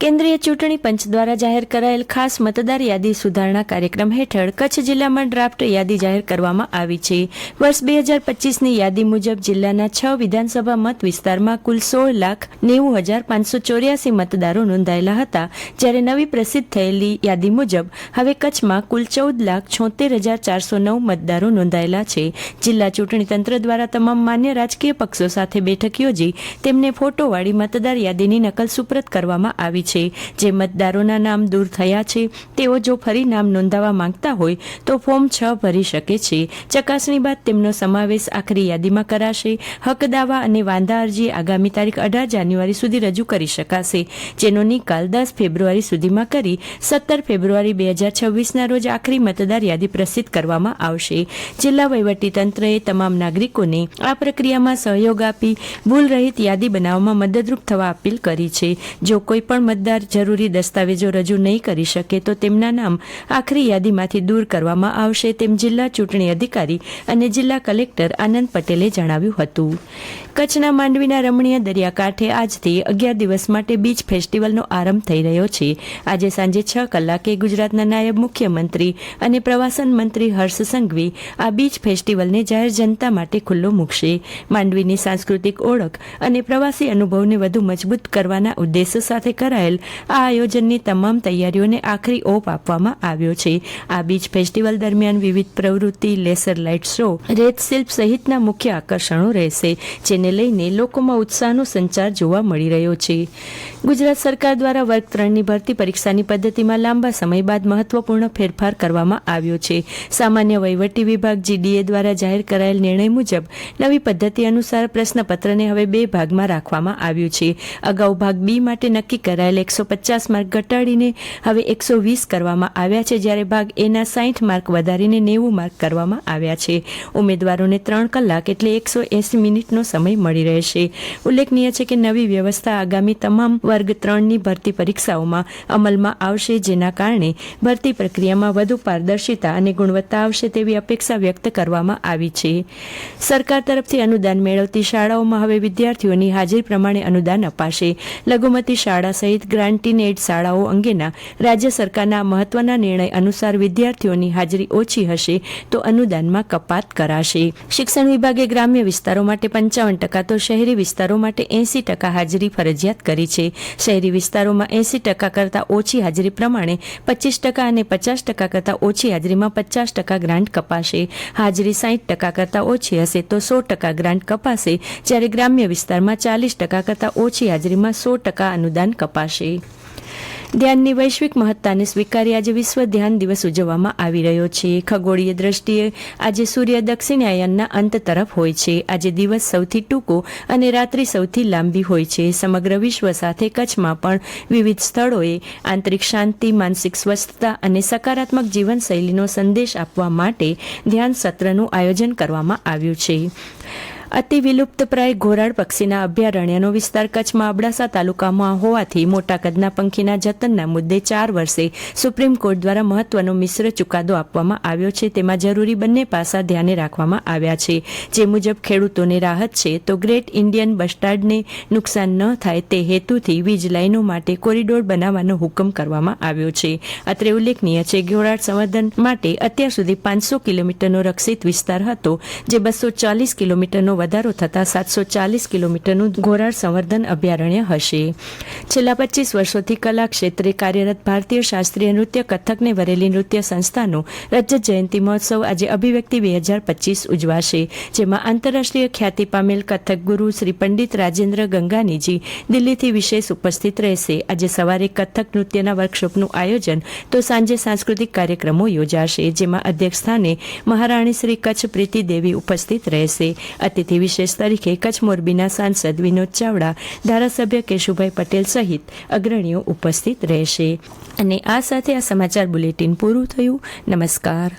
કેન્દ્રીય ચૂંટણી પંચ દ્વારા જાહેર કરાયેલ ખાસ મતદાર યાદી સુધારણા કાર્યક્રમ હેઠળ કચ્છ જિલ્લામાં ડ્રાફ્ટ યાદી જાહેર કરવામાં આવી છે. વર્ષ બે હજાર પચીસની યાદી મુજબ જિલ્લાના છ વિધાનસભા મત વિસ્તારમાં કુલ સોળ લાખ નેવું હજાર પાંચસો ચોર્યાસી મતદારો નોંધાયેલા હતા. જ્યારે નવી પ્રસિદ્ધ થયેલી યાદી મુજબ હવે કચ્છમાં કુલ ચૌદ લાખ છોતેર હજાર ચારસો નવ મતદારો નોંધાયેલા છે. જિલ્લા ચૂંટણી તંત્ર દ્વારા તમામ માન્ય રાજકીય પક્ષો સાથે બેઠક યોજી તેમને ફોટોવાળી મતદાર યાદીની નકલ સુપ્રત કરવામાં આવી છે. જે મતદારોના નામ દૂર થયા છે, તેઓ જો ફરી નામ નોંધાવવા માંગતા હોય, તો ફોર્મ છ ભરી શકે છે. ચકાસણી બાદ તેમનો સમાવેશ આખરી યાદીમાં કરાશે. હક દાવા અને વાંધા અરજી આગામી તારીખ અઢાર જાન્યુઆરી સુધી રજૂ કરી શકાશે. જેનો નિકાલ દસ ફેબ્રુઆરી સુધીમાં કરી, સત્તર ફેબ્રુઆરી બે હજાર છવ્વીસના રોજ આખરી મતદાર યાદી પ્રસિદ્ધ કરવામાં આવશે. જિલ્લા વહીવટીતંત્રએ તમામ નાગરિકોને આ પ્રક્રિયામાં સહયોગ આપી, ભૂલ રહિત યાદી બનાવવામાં મદદરૂપ થવા અપીલ કરી છે. જો કોઈ પણ મતદાર જરૂરી દસ્તાવેજો રજૂ નહીં કરી શકે તો તેમના નામ આખરી યાદીમાંથી દૂર કરવામાં આવશે તેમ જિલ્લા ચૂંટણી અધિકારી અને જિલ્લા કલેક્ટર આનંદ પટેલે જણાવ્યું હતું. કચ્છના માંડવીના રમણીય દરિયાકાંઠે આજથી અગિયાર દિવસ માટે બીચ ફેસ્ટિવલનો આરંભ થઈ રહ્યો છે. આજે સાંજે છ કલાકે ગુજરાતના નાયબ મુખ્યમંત્રી અને પ્રવાસન મંત્રી હર્ષ સંઘવી આ બીચ ફેસ્ટિવલને જાહેર જનતા માટે ખુલ્લો મૂકશે. માંડવીની સાંસ્કૃતિક ઓળખ અને પ્રવાસી અનુભવને વધુ મજબૂત કરવાના ઉદ્દેશ સાથે કરાયેલ આ આયોજનની તમામ તૈયારીઓને આખરી ઓપ આપવામાં આવ્યો છે. આ બીચ ફેસ્ટિવલ દરમિયાન વિવિધ પ્રવૃત્તિ, લેસર લાઇટ શો, રેત શિલ્પ સહિતના મુખ્ય આકર્ષણો રહેશે, જેને લઈને લોકોમાં ઉત્સાહનો સંચાર જોવા મળી રહ્યો છે. ગુજરાત સરકાર દ્વારા વર્ગ ત્રણની ભરતી પરીક્ષાની પદ્ધતિમાં લાંબા સમય બાદ મહત્વપૂર્ણ ફેરફાર કરવામાં આવ્યો છે. સામાન્ય વહીવટી વિભાગ જીડીએ દ્વારા જાહેર કરાયેલ નિર્ણય મુજબ નવી પદ્ધતિ અનુસાર પ્રશ્નપત્રને હવે બે ભાગમાં રાખવામાં આવ્યું છે. અગાઉ ભાગ બી માટે નક્કી કરાયેલ એકસો પચાસ માર્ક ઘટાડીને હવે એકસો વીસ કરવામાં આવ્યા છે, જ્યારે ભાગ એના સાઠ માર્ક વધારીને નેવું માર્ક કરવામાં આવ્યા છે. ઉમેદવારોને ત્રણ કલાક એટલે એકસો એસી મિનિટનો સમય મળી રહેશે. ઉલ્લેખનીય છે કે નવી વ્યવસ્થા આગામી તમામ વર્ગ ત્રણની ભરતી પરીક્ષાઓમાં અમલમાં આવશે, જેના કારણે ભરતી પ્રક્રિયામાં વધુ પારદર્શિતા અને ગુણવત્તા આવશે તેવી અપેક્ષા વ્યક્ત કરવામાં આવી છે. સરકાર તરફથી અનુદાન મેળવતી શાળાઓમાં હવે વિદ્યાર્થીઓની હાજરી પ્રમાણે અનુદાન અપાશે. લઘુમતી શાળા સહિત ગ્રાન્ટીન એડ શાળાઓ અંગેના રાજ્ય સરકારના મહત્વના નિર્ણય અનુસાર વિદ્યાર્થીઓની હાજરી ઓછી હશે તો અનુદાનમાં કપાત કરાશે. શિક્ષણ વિભાગે ગ્રામ્ય વિસ્તારો માટે પંચાવન ટકા તો શહેરી વિસ્તારો માટે એંસી ટકા હાજરી ફરજિયાત કરી છે. શહેરી વિસ્તારોમાં એંસી ટકા કરતાં ઓછી હાજરી પ્રમાણે પચીસ ટકા અને પચાસ ટકા કરતાં ઓછી હાજરીમાં પચાસ ટકા ગ્રાન્ટ કપાશે. હાજરી સાહીઠ ટકા કરતાં ઓછી હશે તો સો ટકા ગ્રાન્ટ કપાશે. જ્યારે ગ્રામ્ય વિસ્તારમાં ચાલીસ ટકા કરતાં ઓછી હાજરીમાં સો ટકા અનુદાન કપાશે. ધ્યાનની વૈશ્વિક મહત્તાને સ્વીકારી આજે વિશ્વ ધ્યાન દિવસ ઉજવવામાં આવી રહ્યો છે. ખગોળીય દ્રષ્ટિએ આજે સૂર્ય દક્ષિણાયનના અંત તરફ હોય છે. આજે દિવસ સૌથી ટૂંકો અને રાત્રિ સૌથી લાંબી હોય છે. સમગ્ર વિશ્વ સાથે કચ્છમાં પણ વિવિધ સ્થળોએ આંતરિક શાંતિ, માનસિક સ્વસ્થતા અને સકારાત્મક જીવનશૈલીનો સંદેશ આપવા માટે ધ્યાન સત્રનું આયોજન કરવામાં આવ્યું છે. અતિ વિલુપ્તપ્રાય ઘોરાડ પક્ષીના અભયારણ્યનો વિસ્તાર કચ્છમાં અબડાસા તાલુકામાં હોવાથી મોટા કદના પંખીના જતનના મુદ્દે ચાર વર્ષે સુપ્રીમ કોર્ટ દ્વારા મહત્વનો મિશ્ર ચુકાદો આપવામાં આવ્યો છે. તેમાં જરૂરી બંને પાસા ધ્યાને રાખવામાં આવ્યા છે. જે મુજબ ખેડૂતોને રાહત છે તો ગ્રેટ ઇન્ડિયન બસ્ટાર્ડને નુકસાન ન થાય તે હેતુથી વીજ લાઇનો માટે કોરિડોર બનાવવાનો હુકમ કરવામાં આવ્યો છે. અત્રે ઉલ્લેખનીય છે ઘોરાડ સંવર્ધન માટે અત્યાર સુધી પાંચસો કિલોમીટરનો રક્ષિત વિસ્તાર હતો, જે બસો ચાલીસ કિલોમીટરનો વધારો થતાં સાતસો ચાલીસ કિલોમીટરનું ઘોરાડ સંવર્ધન અભયારણ્ય હશે. છેલ્લા પચીસ વર્ષોથી કલા ક્ષેત્રે કાર્યરત ભારતીય શાસ્ત્રીય નૃત્ય કથકને વરેલી નૃત્ય સંસ્થાનો રજત જયંતિ મહોત્સવ આજે અભિવ્યક્તિ બે હજાર પચીસ ઉજવાશે, જેમાં આંતરરાષ્ટ્રીય ખ્યાતિ પામેલ કથક ગુરુ શ્રી પંડિત રાજેન્દ્ર ગંગાનીજી દિલ્હીથી વિશેષ ઉપસ્થિત રહેશે. આજે સવારે કથક નૃત્યના વર્કશોપનું આયોજન તો સાંજે સાંસ્કૃતિક કાર્યક્રમો યોજાશે, જેમાં અધ્યક્ષ સ્થાને મહારાણી શ્રી કચ્છ પ્રીતિ દેવી ઉપસ્થિત રહેશે. અતિથિ વિશેષ તરીકે કચ્છ મોરબીના સાંસદ વિનોદ ચાવડા, ધારાસભ્ય કેશુભાઈ પટેલ સહિત અગ્રણીઓ ઉપસ્થિત રહેશે. અને આ સાથે આ સમાચાર બુલેટિન પૂરું થયું. નમસ્કાર.